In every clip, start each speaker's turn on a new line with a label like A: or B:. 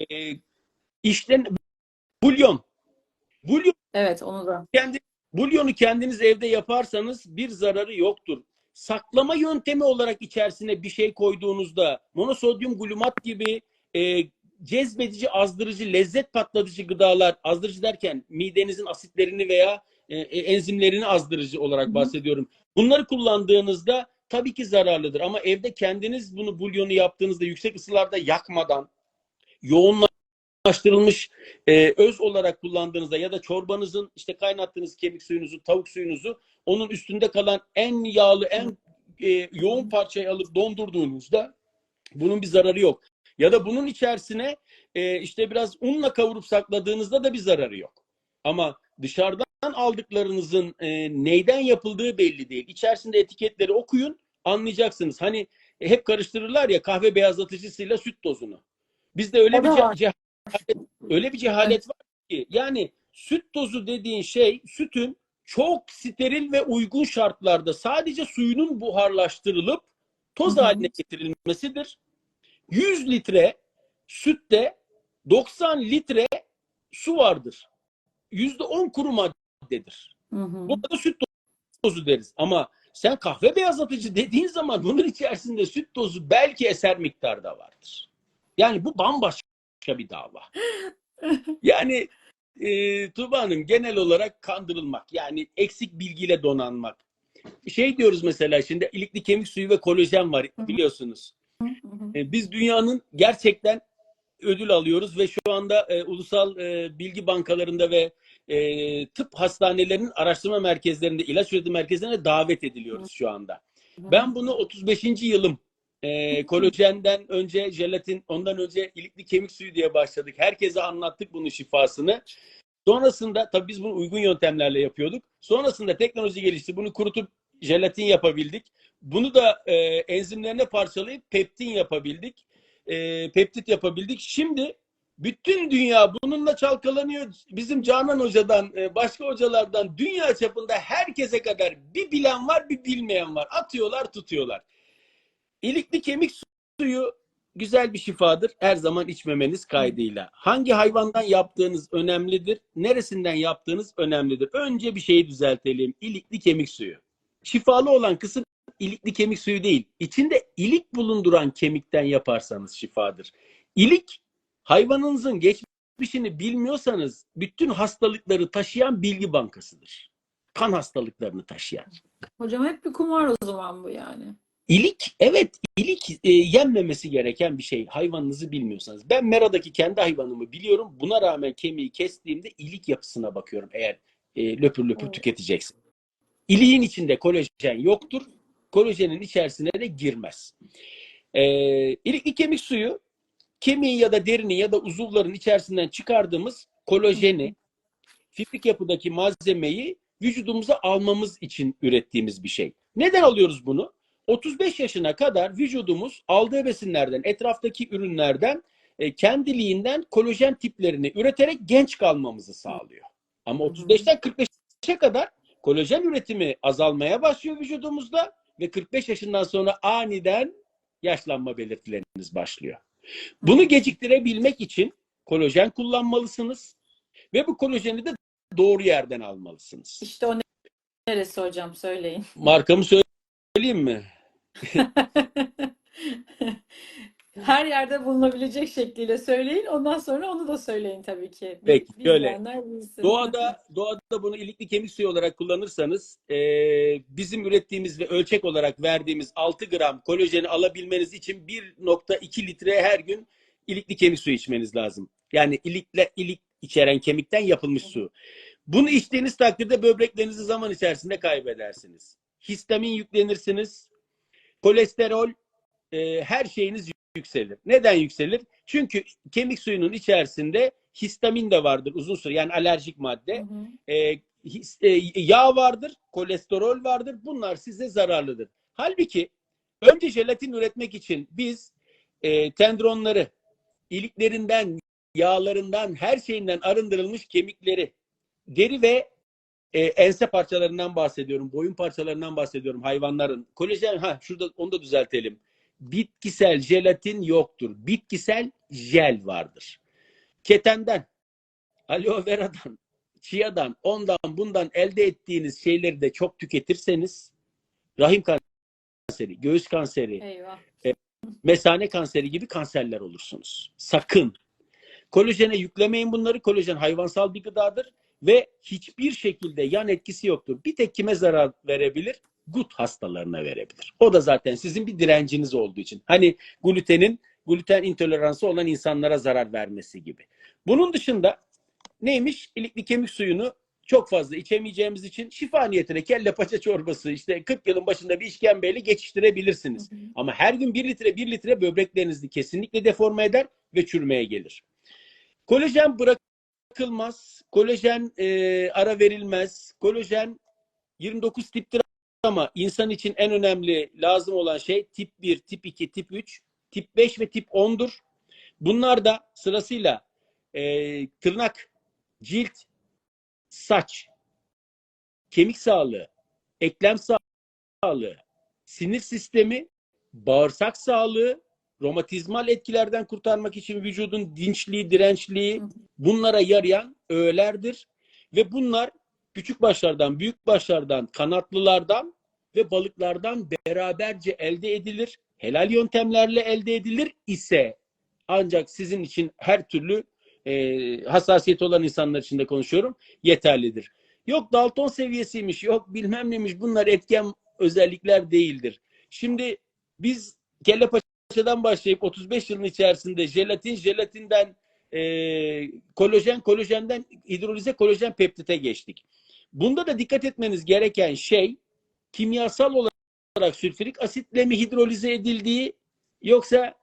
A: e, işten bulyon. Bulyon
B: Evet onu da.
A: kendi bulyonu kendiniz evde yaparsanız bir zararı yoktur. Saklama yöntemi olarak içerisine bir şey koyduğunuzda monosodyum glumat gibi e, cezbedici, azdırıcı, lezzet patlatıcı gıdalar, azdırıcı derken midenizin asitlerini veya e, e, enzimlerini azdırıcı olarak
B: hı.
A: bahsediyorum. Bunları kullandığınızda tabii ki zararlıdır ama evde kendiniz bunu bulyonu yaptığınızda yüksek ısılarda yakmadan yoğunlaştırılmış e, öz olarak kullandığınızda ya da çorbanızın işte kaynattığınız kemik suyunuzu, tavuk suyunuzu onun üstünde kalan en yağlı, en e, yoğun parçayı alıp dondurduğunuzda bunun bir zararı yok. Ya da bunun içerisine e, işte biraz unla kavurup sakladığınızda da bir zararı yok. Ama dışarıdan aldıklarınızın e, neyden yapıldığı belli değil. İçerisinde etiketleri okuyun anlayacaksınız. Hani hep karıştırırlar ya kahve beyazlatıcısıyla süt tozunu. Bizde öyle
B: O
A: bir cehalet, öyle bir cehalet var ki yani süt tozu dediğin şey sütün çok steril ve uygun şartlarda sadece suyunun buharlaştırılıp toz
B: Hı hı.
A: haline getirilmesidir. 100 litre sütte 90 litre su vardır. %10 kuru maddedir.
B: Hı hı.
A: Buna da süt tozu deriz. Ama sen kahve beyazlatıcı dediğin zaman bunun içerisinde süt tozu belki eser miktarda vardır. Yani bu bambaşka bir dava. Yani e, Tuğba Hanım genel olarak kandırılmak yani eksik bilgiyle donanmak. Şey diyoruz mesela şimdi ilikli kemik suyu ve kolajen var biliyorsunuz. E, Biz dünyanın gerçekten ödül alıyoruz ve şu anda e, ulusal e, bilgi bankalarında ve e, tıp hastanelerinin araştırma merkezlerinde, ilaç üretim merkezlerine davet ediliyoruz şu anda. Ben bunu 35. yılım. E, kolajenden önce jelatin, ondan önce ilikli kemik suyu diye başladık. Herkese anlattık bunun şifasını. Sonrasında tabii biz bunu uygun yöntemlerle yapıyorduk. Sonrasında teknoloji gelişti. Bunu kurutup jelatin yapabildik. Bunu da e, enzimlerine parçalayıp peptin yapabildik. E, peptit yapabildik. Şimdi bütün dünya bununla çalkalanıyor. Bizim Canan Hoca'dan, e, başka hocalardan dünya çapında herkese kadar bir bilen var, bir bilmeyen var. Atıyorlar, tutuyorlar. İlikli kemik suyu güzel bir şifadır. Her zaman içmemeniz kaydıyla. Hangi hayvandan yaptığınız önemlidir. Neresinden yaptığınız önemlidir. Önce bir şeyi düzeltelim. İlikli kemik suyu. Şifalı olan kısım ilikli kemik suyu değil. İçinde ilik bulunduran kemikten yaparsanız şifadır. İlik hayvanınızın geçmişini bilmiyorsanız bütün hastalıkları taşıyan bilgi bankasıdır. Kan hastalıklarını taşıyan.
B: Hocam hep bir kumar o zaman bu yani.
A: İlik, evet ilik e, yenmemesi gereken bir şey. Hayvanınızı bilmiyorsanız. Ben Mera'daki kendi hayvanımı biliyorum. Buna rağmen kemiği kestiğimde ilik yapısına bakıyorum eğer e, löpür löpür
B: Evet.
A: tüketeceksin. İliğin içinde kolajen yoktur. Kolajenin içerisine de girmez. E, ilikli kemik suyu kemiğin ya da derinin ya da uzuvların içerisinden çıkardığımız kolajeni, fibrik yapıdaki malzemeyi vücudumuza almamız için ürettiğimiz bir şey. Neden alıyoruz bunu? 35 yaşına kadar vücudumuz aldığı besinlerden, etraftaki ürünlerden e, kendiliğinden kolajen tiplerini üreterek genç kalmamızı sağlıyor. Ama 35'ten 45'e kadar kolajen üretimi azalmaya başlıyor vücudumuzda ve 45 yaşından sonra aniden yaşlanma belirtileriniz başlıyor. Bunu geciktirebilmek için kolajen kullanmalısınız ve bu kolajeni de doğru yerden almalısınız.
B: İşte o neresi hocam söyleyin.
A: Markamı söyleyeyim mi?
B: Her yerde bulunabilecek şekliyle söyleyin. Ondan sonra onu da söyleyin tabii ki.
A: Peki, şöyle. Doğada doğada bunu ilikli kemik suyu olarak kullanırsanız e, bizim ürettiğimiz ve ölçek olarak verdiğimiz 6 gram kolajeni alabilmeniz için 1.2 litre her gün ilikli kemik suyu içmeniz lazım. Yani ilikle ilik içeren kemikten yapılmış su. Bunu içtiğiniz takdirde böbreklerinizi zaman içerisinde kaybedersiniz. Histamin yüklenirsiniz. Kolesterol e, her şeyiniz yükselir. Neden yükselir? Çünkü kemik suyunun içerisinde histamin de vardır uzun süre yani alerjik madde.
B: Hı hı.
A: E, his- e, yağ vardır, kolesterol vardır. Bunlar size zararlıdır. Halbuki önce jelatin üretmek için biz e, tendronları, iliklerinden, yağlarından, her şeyinden arındırılmış kemikleri, deri ve e, ense parçalarından bahsediyorum, boyun parçalarından bahsediyorum hayvanların. Kolajen, ha şurada onu da düzeltelim. Bitkisel jelatin yoktur. Bitkisel jel vardır. ketenden, aloe vera'dan, chia'dan, ondan bundan elde ettiğiniz şeyleri de çok tüketirseniz rahim kanseri, göğüs kanseri,
B: Eyvah.
A: mesane kanseri gibi kanserler olursunuz. Sakın. Kolajene yüklemeyin bunları. Kolajen hayvansal bir gıdadır ve hiçbir şekilde yan etkisi yoktur. Bir tek kime zarar verebilir? Gut hastalarına verebilir. O da zaten sizin bir direnciniz olduğu için. Hani glutenin gluten intoleransı olan insanlara zarar vermesi gibi. Bunun dışında neymiş? İlikli kemik suyunu çok fazla içemeyeceğimiz için şifa niyetine kelle paça çorbası işte 40 yılın başında bir işkembeyle geçiştirebilirsiniz.
B: Hı hı.
A: Ama her gün 1 litre 1 litre böbreklerinizi kesinlikle deforme eder ve çürümeye gelir. Kolajen bırakılmaz. Kolajen e, ara verilmez. Kolajen 29 tiptir ama insan için en önemli lazım olan şey tip 1, tip 2, tip 3, tip 5 ve tip 10'dur. Bunlar da sırasıyla e, tırnak, cilt, saç, kemik sağlığı, eklem sağlığı, sinir sistemi, bağırsak sağlığı, romatizmal etkilerden kurtarmak için vücudun dinçliği, dirençliği bunlara yarayan öğelerdir. Ve bunlar küçük başlardan, büyük başlardan, kanatlılardan ve balıklardan beraberce elde edilir. Helal yöntemlerle elde edilir ise ancak sizin için her türlü e, hassasiyeti olan insanlar için de konuşuyorum yeterlidir. Yok Dalton seviyesiymiş, yok bilmem neymiş bunlar etken özellikler değildir. Şimdi biz kelle paçadan başlayıp 35 yılın içerisinde jelatin, jelatinden e, kolajen, kolajenden hidrolize kolajen peptite geçtik. Bunda da dikkat etmeniz gereken şey kimyasal olarak sülfürik asitle mi hidrolize edildiği yoksa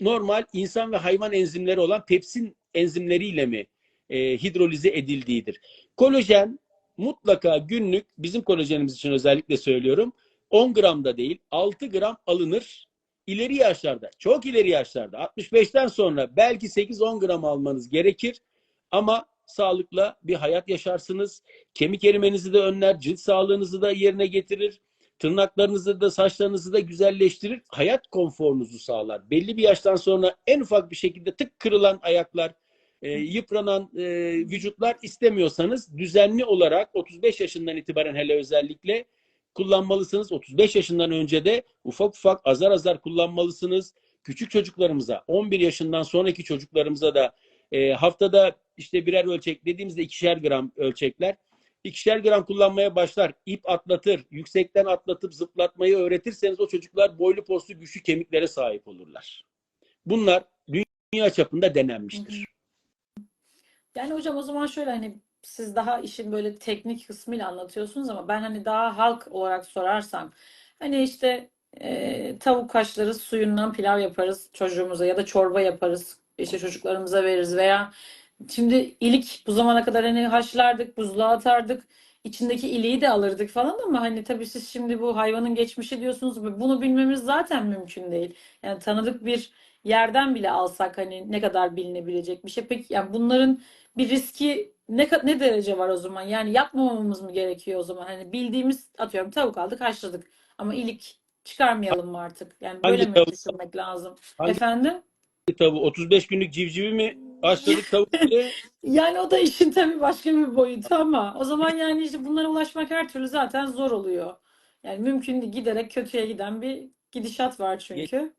A: normal insan ve hayvan enzimleri olan pepsin enzimleriyle mi e, hidrolize edildiğidir. Kolajen mutlaka günlük bizim kolajenimiz için özellikle söylüyorum 10 gramda değil 6 gram alınır. İleri yaşlarda, çok ileri yaşlarda 65'ten sonra belki 8-10 gram almanız gerekir ama sağlıkla bir hayat yaşarsınız. Kemik erimenizi de önler, cilt sağlığınızı da yerine getirir. Tırnaklarınızı da saçlarınızı da güzelleştirir. Hayat konforunuzu sağlar. Belli bir yaştan sonra en ufak bir şekilde tık kırılan ayaklar, e, yıpranan e, vücutlar istemiyorsanız düzenli olarak 35 yaşından itibaren hele özellikle kullanmalısınız. 35 yaşından önce de ufak ufak azar azar kullanmalısınız. Küçük çocuklarımıza, 11 yaşından sonraki çocuklarımıza da e, haftada işte birer ölçek dediğimizde ikişer gram ölçekler. İkişer gram kullanmaya başlar. ip atlatır. Yüksekten atlatıp zıplatmayı öğretirseniz o çocuklar boylu postlu güçlü kemiklere sahip olurlar. Bunlar dünya çapında denenmiştir.
B: Yani hocam o zaman şöyle hani siz daha işin böyle teknik kısmıyla anlatıyorsunuz ama ben hani daha halk olarak sorarsam hani işte e, tavuk kaşları suyundan pilav yaparız çocuğumuza ya da çorba yaparız işte çocuklarımıza veririz veya şimdi ilik bu zamana kadar hani haşlardık buzluğa atardık içindeki iliği de alırdık falan ama hani tabii siz şimdi bu hayvanın geçmişi diyorsunuz bunu bilmemiz zaten mümkün değil. Yani tanıdık bir yerden bile alsak hani ne kadar bilinebilecek bir şey. Peki yani bunların bir riski ne ne derece var o zaman? Yani yapmamamız mı gerekiyor o zaman? Hani bildiğimiz atıyorum tavuk aldık, haşladık ama ilik çıkarmayalım mı artık? Yani böyle
A: Hangi
B: mi
A: tavuk?
B: düşünmek lazım?
A: Hangi-
B: Efendim?
A: Tavuğu 35 günlük civcivi mi haşladık tavuk diye?
B: Yani o da işin tabii başka bir boyutu ama o zaman yani işte bunlara ulaşmak her türlü zaten zor oluyor. Yani mümkün değil. Giderek kötüye giden bir gidişat var çünkü.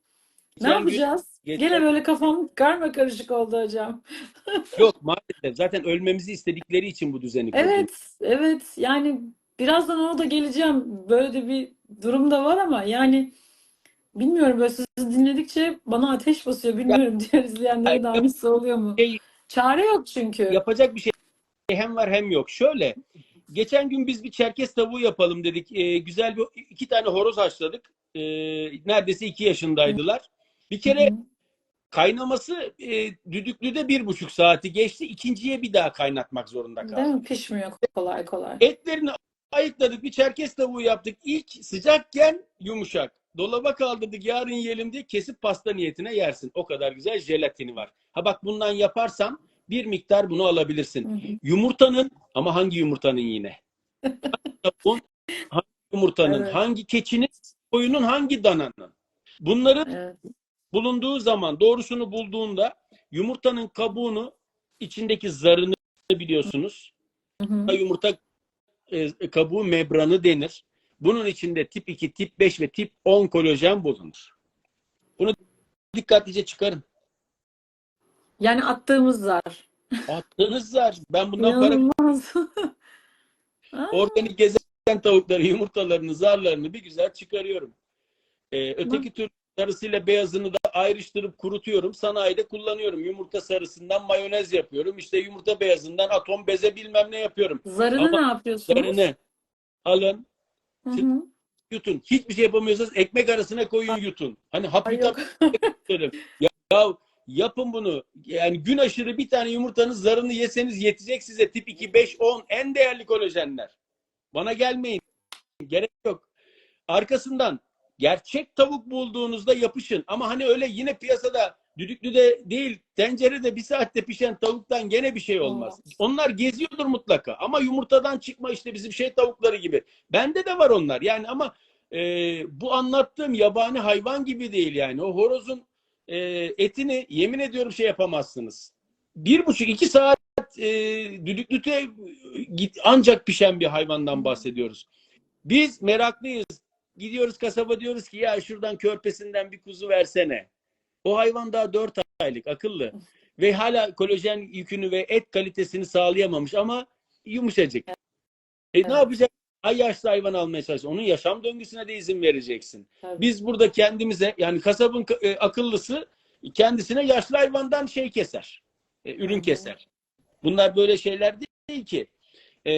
B: Ne
A: gün-
B: yapacağız?
A: geçen-
B: Gene böyle kafam karma karışık oldu hocam.
A: Yok maalesef. Zaten ölmemizi istedikleri için bu düzeni kurdular.
B: Evet, evet. Yani birazdan ona da geleceğim. Böyle de bir durum da var ama yani bilmiyorum böyle sizi dinledikçe bana ateş basıyor. Bilmiyorum diğer izleyenlere de aynısı oluyor mu?
A: Şey,
B: Çare yok çünkü.
A: yapacak bir şey hem var hem yok. Şöyle, geçen gün biz bir çerkez tavuğu yapalım dedik. Ee, güzel bir iki tane horoz haşladık. Ee, neredeyse iki yaşındaydılar. Bir kere
B: Hı hı.
A: kaynaması e, düdüklüde bir buçuk saati geçti. İkinciye bir daha kaynatmak zorunda
B: Değil
A: kaldık.
B: mi? Pişmiyor kolay kolay.
A: Etlerini ayıkladık. Bir çerkez tavuğu yaptık. İlk sıcakken yumuşak. Dolaba kaldırdık yarın yiyelim diye kesip pasta niyetine yersin. O kadar güzel jelatini var. Ha bak bundan yaparsan bir miktar bunu alabilirsin.
B: Hı hı.
A: Yumurtanın ama hangi yumurtanın yine? Hangi yumurtanın,
B: Evet.
A: hangi keçinin, koyunun, hangi dananın? Bunların
B: Evet.
A: Bulunduğu zaman doğrusunu bulduğunda Yumurtanın kabuğunu içindeki zarını biliyorsunuz.
B: Hı hı.
A: Yumurta e, kabuğu membranı denir. Bunun içinde tip 2, tip 5 ve tip 10 kolajen bulunur. Bunu dikkatlice çıkarın.
B: Yani attığımız zar.
A: Attığınız zar. Ben bundan para
B: İnanılmaz. Aa,
A: organik gezen tavukları, yumurtalarını, zarlarını bir güzel çıkarıyorum. Ee, öteki tür sarısıyla beyazını da ayrıştırıp kurutuyorum. Sanayide kullanıyorum. Yumurta sarısından mayonez yapıyorum. İşte yumurta beyazından atom beze bilmem ne yapıyorum.
B: Zarını
A: Ama
B: ne yapıyorsunuz?
A: Zarını alın,
B: Hı hı.
A: yutun. Hiçbir şey yapamıyorsanız ekmek arasına koyun yutun. Hani hap
B: Ay
A: yutap
B: yok.
A: isterim. Ya, ya yapın bunu. Yani gün aşırı bir tane yumurtanın zarını yeseniz yetecek size. Tip 2, 5, 10 en değerli kolajenler. Bana gelmeyin. Gerek yok. Arkasından gerçek tavuk bulduğunuzda yapışın. Ama hani öyle yine piyasada düdüklüde değil tencerede bir saatte pişen tavuktan gene bir şey olmaz.
B: Olmaz.
A: Onlar geziyordur mutlaka. Ama yumurtadan çıkma işte bizim şey tavukları gibi. Bende de var onlar. Yani ama e, bu anlattığım yabani hayvan gibi değil yani. O horozun e, etini yemin ediyorum şey yapamazsınız. Bir buçuk iki saat e, düdüklüte ancak pişen bir hayvandan bahsediyoruz. Biz meraklıyız. Gidiyoruz kasaba diyoruz ki ya şuradan körpesinden bir kuzu versene. O hayvan daha 4 aylık akıllı. Ve hala kolajen yükünü ve et kalitesini sağlayamamış ama yumuşacık. E,
B: Evet.
A: ne yapacak? Ay yaşlı hayvan almaya çalışsın. Onun yaşam döngüsüne de izin vereceksin.
B: Tabii.
A: Biz burada kendimize yani kasabın e, akıllısı kendisine yaşlı hayvandan şey keser. e, ürün keser. Bunlar böyle şeyler değil ki. E,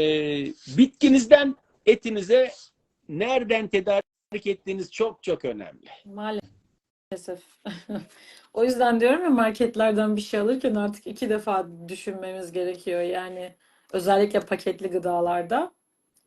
A: bitkinizden etinize nereden tedarik ettiğiniz çok çok önemli.
B: Maalesef. O yüzden diyorum ya marketlerden bir şey alırken artık iki defa düşünmemiz gerekiyor. Yani özellikle paketli gıdalarda.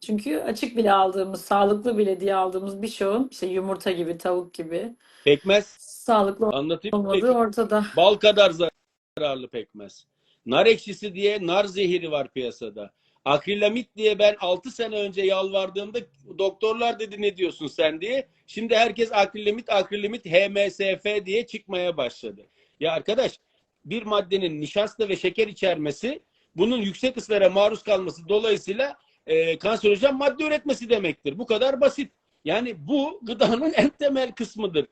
B: Çünkü açık bile aldığımız, sağlıklı bile diye aldığımız birçoğun işte yumurta gibi, tavuk gibi
A: Pekmez
B: sağlıklı
A: anlatayım
B: olmadığı
A: Peki.
B: ortada.
A: Bal kadar zararlı pekmez. Nar ekşisi diye nar zehiri var piyasada. Akrilamit diye ben 6 sene önce yalvardığımda doktorlar dedi ne diyorsun sen diye. Şimdi herkes akrilamit, akrilamit, HMSF diye çıkmaya başladı. Ya arkadaş bir maddenin nişasta ve şeker içermesi bunun yüksek ısılara maruz kalması dolayısıyla e, kanserojen madde üretmesi demektir. Bu kadar basit. Yani bu gıdanın en temel kısmıdır.